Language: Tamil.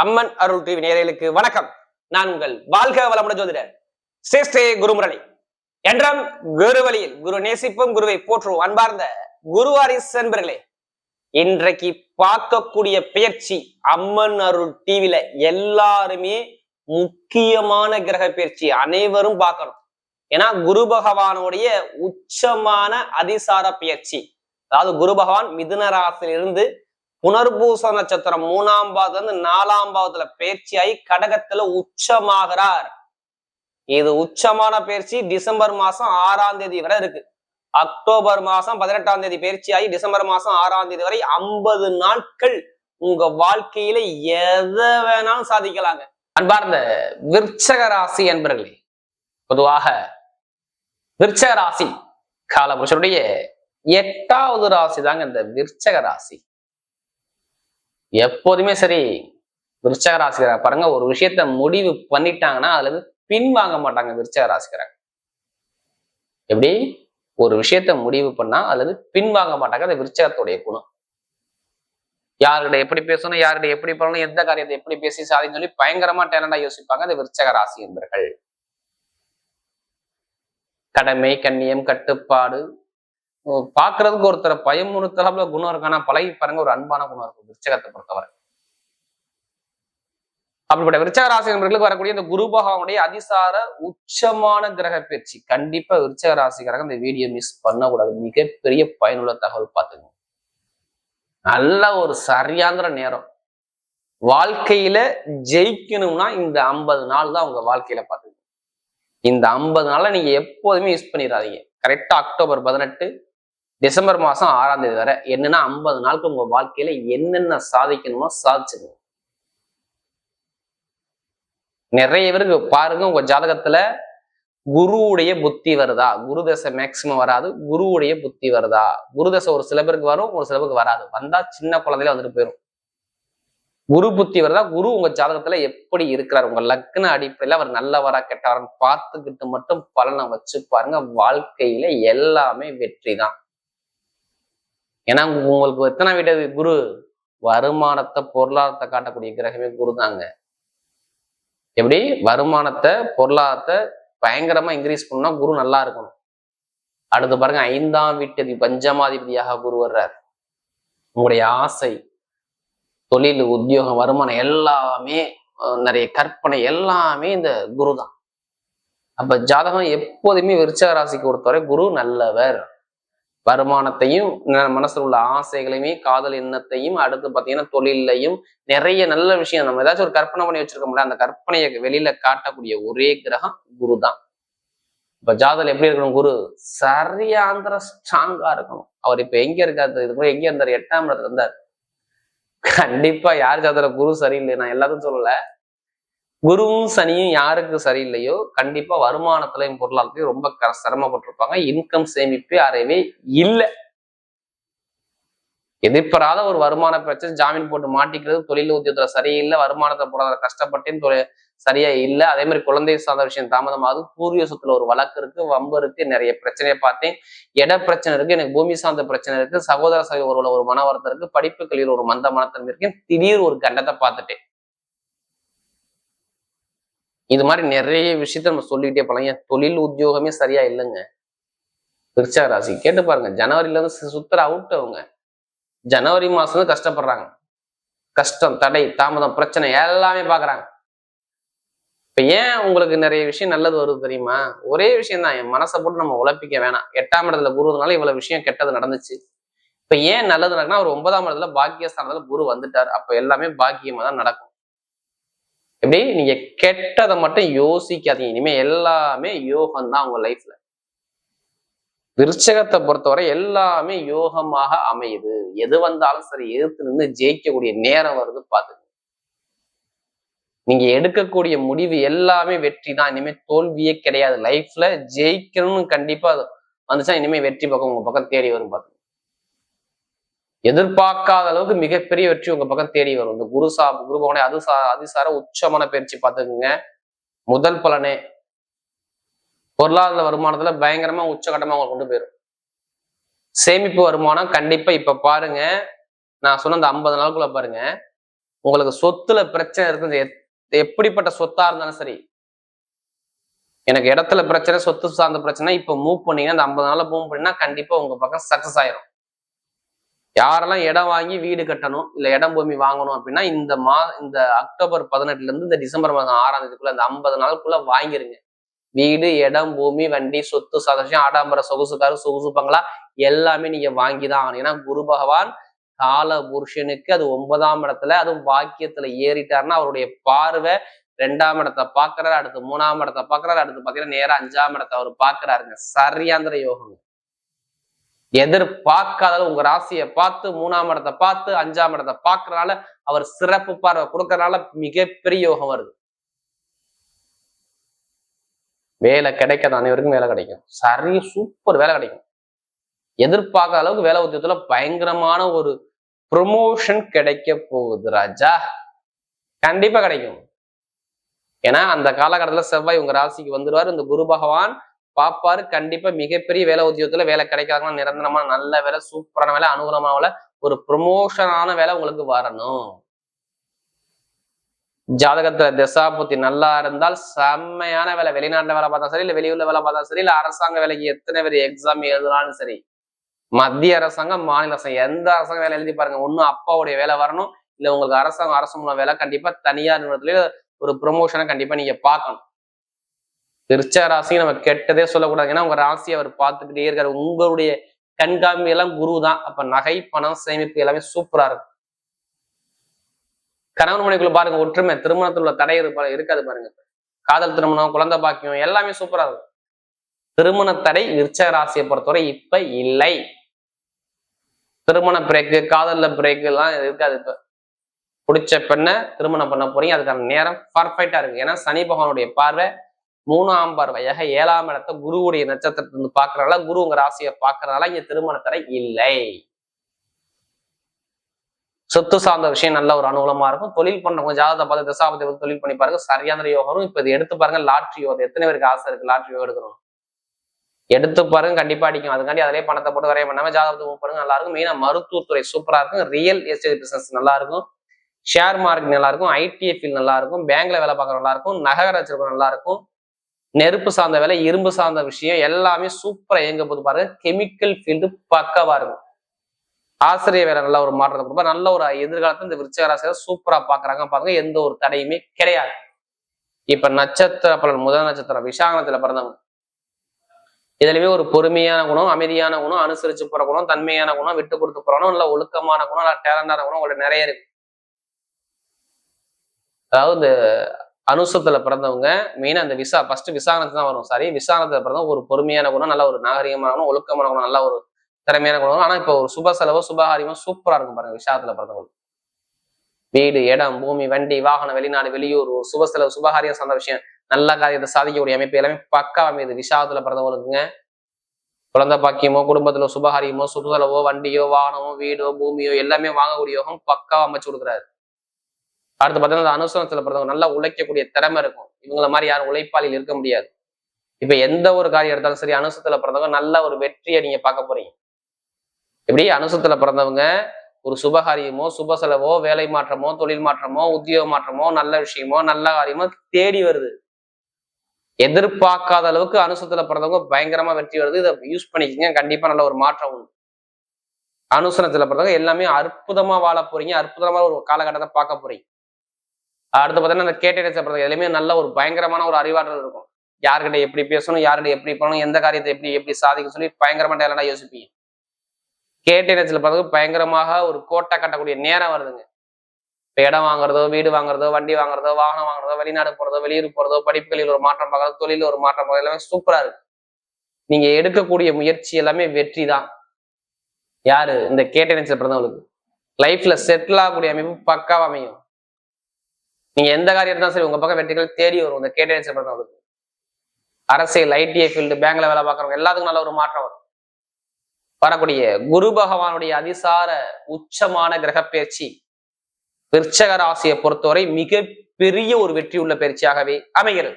அம்மன் அருள் டிவி நேரலுக்கு வணக்கம். நான் உங்கள் வாழ்க வளமுடன் ஜோதிடர் ஸ்ரேஷ்டே குருமுரளி. என்றும் குரு வழியில் குரு நேசிப்பும் குருவை போற்றுவோம் அன்பார்ந்த குருவாரிஸ் என்பர்களே இன்றைக்கு பார்க்கக்கூடிய பயிற்சி அம்மன் அருள் டிவில எல்லாருமே முக்கியமான கிரக பயிற்சி அனைவரும் பார்க்கணும். ஏன்னா குரு பகவானுடைய உச்சமான அதிசார பயிற்சி அதாவது குரு பகவான் மிதுன ராசியிலிருந்து புனர்பூச நட்சத்திரம் மூணாம் பாவத்துல இருந்து நாலாம் பாவத்துல பயிற்சியாகி கடகத்துல உச்சமாகிறார். இது உச்சமான பயிற்சி டிசம்பர் மாசம் ஆறாம் தேதி வரை இருக்கு. அக்டோபர் மாசம் பதினெட்டாம் தேதி பயிற்சியாகி டிசம்பர் மாசம் ஆறாம் தேதி வரை ஐம்பது நாட்கள் உங்க வாழ்க்கையில எதை வேணாலும் சாதிக்கலாங்க. அன்பார்ந்த விற்சக ராசி என்பர்களே பொதுவாக விற்சக ராசி காலபுருஷனுடைய எட்டாவது ராசி தாங்க இந்த விற்சக ராசி. எப்போதுமே சரி விருச்சக ராசிக்கார பாருங்க ஒரு விஷயத்த முடிவு பண்ணிட்டாங்கன்னா அதுல இருந்து பின் வாங்க மாட்டாங்க விருச்சக ராசிக்காரங்க எப்படி? ஒரு விஷயத்த முடிவு பண்ணா அல்லது பின்வாங்க பின் வாங்க மாட்டாங்க. அது விருச்சகத்துடைய குணம். யாருடைய எப்படி பேசணும் யாருடைய எப்படி பண்ணணும் எந்த காரியத்தை எப்படி பேசி சாதின்னு சொல்லி பயங்கரமா டேலண்டா யோசிப்பாங்க அது விருச்சக ராசி என்பர்கள். கடமை கண்ணியம் கட்டுப்பாடு பாக்குறதுக்கு ஒருத்தரை பயமுறுத்தலாப்புல குணம் இருக்கு? பழகி பாருங்க ஒரு அன்பான குணம் இருக்கும் விருச்சகத்தை பொறுத்தவரை. அப்படிப்பட்ட விருச்சக ராசி நண்பர்களுக்கு வரக்கூடிய இந்த குரு பகவானுடைய அதிசார உச்சமான கிரக பயிற்சி. கண்டிப்பா விருச்சக ராசிக்காரங்க இந்த வீடியோ மிஸ் பண்ணக்கூடாது. மிகப்பெரிய பயனுள்ள தகவல் பார்த்துங்க நல்ல ஒரு சரியாந்திர நேரம். வாழ்க்கையில ஜெயிக்கணும்னா இந்த ஐம்பது நாள் தான் உங்க வாழ்க்கையில பார்த்துக்கணும் இந்த ஐம்பது நாள்ல நீங்க எப்போதுமே யூஸ் பண்ணிடாதீங்க. கரெக்டா அக்டோபர் பதினெட்டு டிசம்பர் மாசம் ஆறாம் தேதி வரை என்னன்னா ஐம்பது நாளுக்கு உங்க வாழ்க்கையில என்னென்ன சாதிக்கணுமோ சாதிச்சுக்கணும். நிறைய பேருக்கு பாருங்க உங்க ஜாதகத்துல குருவுடைய புத்தி வருதா? குரு தசை மேக்சிமம் வராது குருவுடைய புத்தி வருதா? குரு தசை ஒரு சில பேருக்கு வரும் ஒரு சில பேருக்கு வராது. வந்தா சின்ன குழந்தையில வந்துட்டு போயிடும் குரு புத்தி வருதா? குரு உங்க ஜாதகத்துல எப்படி இருக்கிறார்? உங்க லக்ன அடிப்படையில அவர் நல்லவரா கெட்டவரான்னு பார்த்துக்கிட்டு மட்டும் பலனை வச்சு பாருங்க வாழ்க்கையில எல்லாமே வெற்றி தான் ஏன்னா உங்களுக்கு எத்தனை வீட்டது குரு வருமானத்தை பொருளாதாரத்தை காட்டக்கூடிய கிரகமே குரு தாங்க. எப்படி? வருமானத்தை பொருளாதாரத்தை பயங்கரமா இன்க்ரீஸ் பண்ணா குரு நல்லா இருக்கணும். அடுத்து பாருங்க ஐந்தாம் வீட்டதி பஞ்சமாதிபதியாக குரு வர்றார். உங்களுடைய ஆசை தொழில் உத்தியோகம் வருமானம் எல்லாமே நிறைய கற்பனை எல்லாமே இந்த குரு தான். அப்ப ஜாதகம் எப்போதுமே விருச்சக ராசிக்கு பொறுத்தவரை குரு நல்லவர். வருமானத்தையும் மனசுல உள்ள ஆசைகளையுமே காதல் எண்ணத்தையும் அடுத்து பாத்தீங்கன்னா தொழிலையும் நிறைய நல்ல விஷயம். நம்ம ஏதாச்சும் ஒரு கற்பனை பண்ணி வச்சிருக்கோம்ல அந்த கற்பனையை வெளியில காட்டக்கூடிய ஒரே கிரகம் குரு தான் இப்ப ஜாதல் எப்படி இருக்கணும் குரு? சரியாந்திர ஸ்ட்ராங்கா இருக்கணும். அவர் இப்ப எங்க இருக்காரு இது கூட எங்க இருந்தார் எட்டாம் இடத்துல இருந்தார். கண்டிப்பா யார் ஜாதகத்துல குரு சரியில்லை நான் எல்லாத்தையும் சொல்லல. குருவும் சனியும் யாருக்கு சரியில்லையோ கண்டிப்பா வருமானத்திலையும் பொருளாதாரத்தையும் ரொம்ப க- சிரமப்பட்டிருப்பாங்க. இன்கம் சேமிப்பு அறவே இல்லை. எதிர்பாராத ஒரு வருமான பிரச்சனை ஜாமீன் போட்டு மாட்டிக்கிறது தொழில் உத்தியோகத்துல சரியில்லை வருமானத்தை போடாத கஷ்டப்பட்டேன் தொழில் சரியா இல்லை. அதே மாதிரி குழந்தை சார்ந்த விஷயம் தாமதமாகுது பூர்வீக சொத்துல ஒரு வழக்கு இருக்கு வம்பு இருக்கு நிறைய பிரச்சனையை பார்த்தேன். இட பிரச்சனை இருக்கு எனக்கு பூமி சார்ந்த பிரச்சனை இருக்கு சகோதர சகோதர ஒரு மன வருத்தம் இருக்கு படிப்பு கல்வியில் ஒரு மந்த மனத்தன்மை இருக்கு திடீர் ஒரு கண்டத்தை பார்த்துட்டேன். இது மாதிரி நிறைய விஷயத்த நம்ம சொல்லிக்கிட்டே போலாம். ஏன் தொழில் உத்தியோகமே சரியா இல்லைங்க. திருச்சா ராசி கேட்டு பாருங்க. ஜனவரில இருந்து சுத்தர அவுட் அவங்க. ஜனவரி மாசம் கஷ்டப்படுறாங்க. கஷ்டம் தடை தாமதம் பிரச்சனை எல்லாமே பாக்குறாங்க. இப்ப ஏன் உங்களுக்கு நிறைய விஷயம் நல்லது வருது தெரியுமா? ஒரே விஷயம் தான். என் மனசை போட்டு நம்ம உழப்பிக்க வேணாம். எட்டாம் இடத்துல குருனால இவ்வளவு விஷயம் கெட்டது நடந்துச்சு. இப்ப ஏன் நல்லது நடக்குன்னா ஒரு ஒன்பதாம் இடத்துல பாக்கியஸ்தானத்துல குரு வந்துட்டார். அப்ப எல்லாமே பாக்கியமா தான் நடக்கும். எப்படி? நீங்க கெட்டதை மட்டும் யோசிக்காதீங்க. இனிமே எல்லாமே யோகம் தான் உங்க லைஃப்ல விருச்சகத்தை பொறுத்தவரை எல்லாமே யோகமாக அமையுது. எது வந்தாலும் சரி எதிர்த்து நின்று ஜெயிக்கக்கூடிய நேரம் வருது பாத்துங்க நீங்க எடுக்கக்கூடிய முடிவு எல்லாமே வெற்றி தான். இனிமே தோல்வியே கிடையாது. லைஃப்ல ஜெயிக்கணும்னு கண்டிப்பா அது வந்துச்சா இனிமே வெற்றி பக்கம் உங்க பக்கம் தேடி வரும் பாத்துங்க எதிர்பார்க்காத அளவுக்கு மிகப்பெரிய வெற்றி உங்க பக்கம் தேடி வரும். இந்த குரு சா குரு பகவானே அது சா அதிசார உச்சமான பயிற்சி பார்த்துக்குங்க. முதல் பலனே. பொருளாதார வருமானத்துல பயங்கரமா உச்சகட்டமா அவங்க கொண்டு போயிடும் சேமிப்பு வருமானம் கண்டிப்பா இப்ப பாருங்க. நான் சொன்ன அந்த ஐம்பது நாளுக்குள்ள பாருங்க. உங்களுக்கு சொத்துல பிரச்சனை இருக்குது எத்- எப்படிப்பட்ட சொத்தா இருந்தாலும் சரி. எனக்கு இடத்துல பிரச்சனை சொத்து சார்ந்த பிரச்சனை இப்ப மூவ் பண்ணீங்கன்னா அந்த ஐம்பது நாளில் மூவ் பண்ணீங்கன்னா கண்டிப்பா உங்க பக்கம் சக்சஸ் ஆயிரும். யாரெல்லாம் இடம் வாங்கி வீடு கட்டணும் இல்லை இடம் பூமி வாங்கணும் அப்படின்னா இந்த மா இந்த அக்டோபர் பதினெட்டுல இருந்து இந்த டிசம்பர் மாதம் ஆறாம் தேதிக்குள்ள இந்த ஐம்பது நாளுக்குள்ள வாங்கிருங்க. வீடு இடம் பூமி வண்டி சொத்து சதவீதம் ஆடம்பர சொகுசுக்காரு சொகுசு பங்களா எல்லாமே நீங்க வாங்கி தான் ஆகணும். ஏன்னா குரு பகவான் கால புருஷனுக்கு அது ஒன்பதாம் இடத்துல அதுவும் வாக்கியத்துல ஏறிட்டாருன்னா அவருடைய பார்வை ரெண்டாம் இடத்தை பாக்குறாரு அடுத்து மூணாம் இடத்தை பாக்குறாரு அடுத்து பாத்தீங்கன்னா நேரம் அஞ்சாம் இடத்தை அவர் பாக்குறாருங்க சரியாந்திர யோகம் எதிர்பார்க்காத உங்க ராசியை பார்த்து மூணாம் இடத்தை பார்த்து அஞ்சாம் இடத்தை பார்க்கறனால அவர் சிறப்பு பார்வை கொடுக்கறனால மிகப்பெரிய யோகம் வருது. வேலை கிடைக்காத அனைவருக்கும் வேலை கிடைக்கும். சரி சூப்பர் வேலை கிடைக்கும். எதிர்பார்க்காத அளவுக்கு வேலை உத்தியத்துல பயங்கரமான ஒரு ப்ரொமோஷன் கிடைக்க போகுது ராஜா. கண்டிப்பா கிடைக்கும். ஏன்னா அந்த காலகட்டத்துல செவ்வாய் உங்க ராசிக்கு வந்துருவாரு. இந்த குரு பகவான் பாப்பாரு கண்டிப்பா மிகப்பெரிய வேலை உத்தியோகத்துல வேலை கிடைக்காதான் நிரந்தரமான நல்ல வேலை சூப்பரான வேலை அனுகூலமான வேலை ஒரு ப்ரொமோஷனான வேலை உங்களுக்கு வரணும். ஜாதகத்துல திசாபுத்தி நல்லா இருந்தால் செம்மையான வேலை. வெளிநாட்டுல வேலை பார்த்தா சரி இல்ல வெளியூர்ல வேலை பார்த்தா சரி இல்ல அரசாங்க வேலைக்கு எத்தனை பேர் எக்ஸாம் எழுதலாம்னு சரி. மத்திய அரசாங்கம் மாநில அரசாங்கம் எந்த அரசாங்க வேலை எழுதி பாருங்க. ஒன்னும் அப்பாவுடைய வேலை வரணும். இல்ல உங்களுக்கு அரசாங்கம் அரசு மூலம் வேலை கண்டிப்பா தனியார் நிறுவனத்துல ஒரு ப்ரொமோஷனை கண்டிப்பா நீங்க பார்க்கணும். திருச்ச ராசி நம்ம கெட்டதே சொல்லக்கூடாது. ஏன்னா உங்க ராசி அவர் பார்த்துக்கிட்டே இருக்காரு. உங்களுடைய கண்காமி எல்லாம் குரு தான் அப்ப நகை பணம் சேமிப்பு எல்லாமே சூப்பரா இருக்கும். கணவன் மனைக்குள்ள பாருங்க ஒற்றுமை திருமணத்துல உள்ள தடை இருப்பா- இருக்காது பாருங்க. காதல் திருமணம் குழந்தை பாக்கியம் எல்லாமே சூப்பரா இருக்கும். திருமண தடை விருச்சக ராசியை பொறுத்தவரை இப்ப இல்லை. திருமண பிரேக்கு காதல்ல பிரேக்கு எல்லாம் இருக்காது இப்ப. பிடிச்ச பெண்ணை திருமணம் பண்ண போறீங்க. அதுக்கான நேரம் பர்ஃபெக்டா இருக்கு. ஏன்னா சனி பகவானுடைய பார்வை மூணாம் பார்வையாக ஏழாம் இடத்தை குருவுடைய நட்சத்திரத்தை இருந்து பாக்குறனால குரு உங்க ராசியை பாக்குறதுனால இங்க திருமணத்தடை இல்லை. சொத்து சார்ந்த விஷயம் நல்ல ஒரு அனுகூலமா இருக்கும். தொழில் பண்றவங்க ஜாதகத்தை பார்த்து தசாபத்தை வந்து தொழில் பண்ணி பாருங்க. சரியான யோகம் வரும். இப்ப இது எடுத்து பாருங்க லாட்ரி யோகம். எத்தனை பேருக்கு ஆசை இருக்கு லாட்ரி யோகம் எடுக்கணும்? எடுத்து பாருங்க கண்டிப்பா அடிக்கும். அதுக்காண்டி அதிலே பணத்தை போட்டு வரைய பண்ணாம ஜாதகத்தை மூவ் பண்ணுங்க நல்லா இருக்கும். மெயினா மருத்துவத்துறை சூப்பரா இருக்கும். ரியல் எஸ்டேட் பிசினஸ் நல்லா இருக்கும். ஷேர் மார்க்கெட் நல்லா இருக்கும். ஐடிஎஃப் நல்லா இருக்கும். பேங்க்ல வேலை பார்க்கற நல்லா இருக்கும். நகர வச்சிருக்க நல்லா இருக்கும். நெருப்பு சார்ந்த வேலை இரும்பு சார்ந்த விஷயம் எல்லாமே சூப்பரா இயங்க போது பாருங்க கெமிக்கல் ஃபீல்டு பக்கவா இருக்கும். ஆசிரியர் வேலை நல்ல ஒரு மாற்றத்தை கொடுப்பா நல்ல ஒரு எதிர்காலத்துல இந்த விருச்சகராசிரியர் சூப்பரா பாக்குறாங்க பாருங்க எந்த ஒரு தடையுமே கிடையாது. இப்ப நட்சத்திர பலன் முதல் நட்சத்திரம் விசாகனத்துல பிறந்தவங்க. இதுலயுமே ஒரு பொறுமையான குணம் அமைதியான குணம் அனுசரிச்சு போற குணம் தன்மையான குணம் விட்டு கொடுத்து போறணும் நல்ல ஒழுக்கமான குணம் நல்லா டேலண்டான குணம் உங்களுக்கு நிறைய இருக்கு. அதாவது அனுசத்துல பிறந்தவங்க மெயினா அந்த விசா ஃபர்ஸ்ட் விசாரணத்து தான் வரும். சாரி விசாரணத்துல பிறந்தவங்க ஒரு பொறுமையான குணம் நல்ல ஒரு நாகரிகமான குணம் ஒழுக்கமான குணம் நல்ல ஒரு திறமையான குணம். ஆனா இப்போ ஒரு சுப செலவோ சுபகாரியமோ சூப்பரா இருக்கும் பாருங்க விஷாகத்துல பிறந்தவங்க வீடு இடம் பூமி வண்டி வாகனம் வெளிநாடு வெளியூர் ஒரு சுப செலவு சுபகாரியம் சார்ந்த விஷயம். நல்ல காரியத்தை சாதிக்கக்கூடிய அமைப்பு எல்லாமே பக்கா அமைது விஷாகத்துல பிறந்தவங்களுக்குங்க. குழந்தை பாக்கியமோ குடும்பத்துல சுபகாரியமோ சுப செலவோ வண்டியோ வாகனமோ வீடோ பூமியோ எல்லாமே வாங்கக்கூடிய யோகம் பக்காவா அமைச்சு கொடுக்குறாரு. அடுத்து பார்த்தீங்கன்னா அந்த அனுசரணத்துல பிறந்தவங்க நல்லா உழைக்கக்கூடிய திறமை இருக்கும். இவங்கள மாதிரி யாரும் உழைப்பாளியில் இருக்க முடியாது. இப்ப எந்த ஒரு காரியம் எடுத்தாலும் சரி அனுசத்துல பிறந்தவங்க நல்ல ஒரு வெற்றியை நீங்க பார்க்க போறீங்க. எப்படி? அனுசத்துல பிறந்தவங்க ஒரு சுபகாரியமோ சுப செலவோ வேலை மாற்றமோ தொழில் மாற்றமோ உத்தியோக மாற்றமோ நல்ல விஷயமோ நல்ல காரியமோ தேடி வருது. எதிர்பார்க்காத அளவுக்கு அனுசத்துல பிறந்தவங்க பயங்கரமா வெற்றி வருது. இதை யூஸ் பண்ணிக்கங்க. கண்டிப்பா நல்ல ஒரு மாற்றம் உண்டு. அனுசனத்துல பிறந்தவங்க எல்லாமே அற்புதமா வாழ போறீங்க. அற்புதமா ஒரு காலகட்டத்தை பார்க்க போறீங்க. அடுத்து பார்த்தீங்கன்னா அந்த கேட்டேரிச்ச பிறந்தவங்க எல்லாமே நல்ல ஒரு பயங்கரமான ஒரு அறிவாற்றல் இருக்கும். யார்கிட்ட எப்படி பேசணும் யார்கிட்ட எப்படி பண்ணணும் எந்த காரியத்தை எப்படி எப்படி சாதிக்க சொல்லி பயங்கரமா டேலண்டா யோசிப்பீங்க. கேட்டேரிச்சல பிறகு பயங்கரமாக ஒரு கோட்டை கட்டக்கூடிய நேரம் வருதுங்க. இப்போ இடம் வாங்குறதோ வீடு வாங்குறதோ வண்டி வாங்குறதோ வாகனம் வாங்குறதோ வெளிநாடு போறதோ வெளியூர் போறதோ படிப்புகளில் ஒரு மாற்றம் பார்க்கறதோ தொழில் ஒரு மாற்றம் பார்க்கறது எல்லாமே சூப்பரா இருக்கு. நீங்க எடுக்கக்கூடிய முயற்சி எல்லாமே வெற்றி தான். யாரு? இந்த கேட்டேரிச்சல பிறந்தவங்களுக்கு லைஃப்ல செட்டில் ஆகக்கூடிய அமைப்பு பக்காவா அமையும். நீங்க எந்த காரியம் இருந்தாலும் சரி உங்க பக்கம் வெற்றிகள் தேடி வரும். இந்த கேட்டேரிச்சல பிறந்தவங்களுக்கு அரசியல் ஐடிஐ ஃபீல்டு பேங்க்ல வேலை பார்க்குறவங்க எல்லாத்துக்கும் நல்ல ஒரு மாற்றம் வரும். வரக்கூடிய குரு பகவானுடைய அதிசார உச்சமான கிரக பயிற்சி விருச்சக ராசியை பொறுத்தவரை மிக பெரிய ஒரு வெற்றி உள்ள பயிற்சியாகவே அமைகிறது.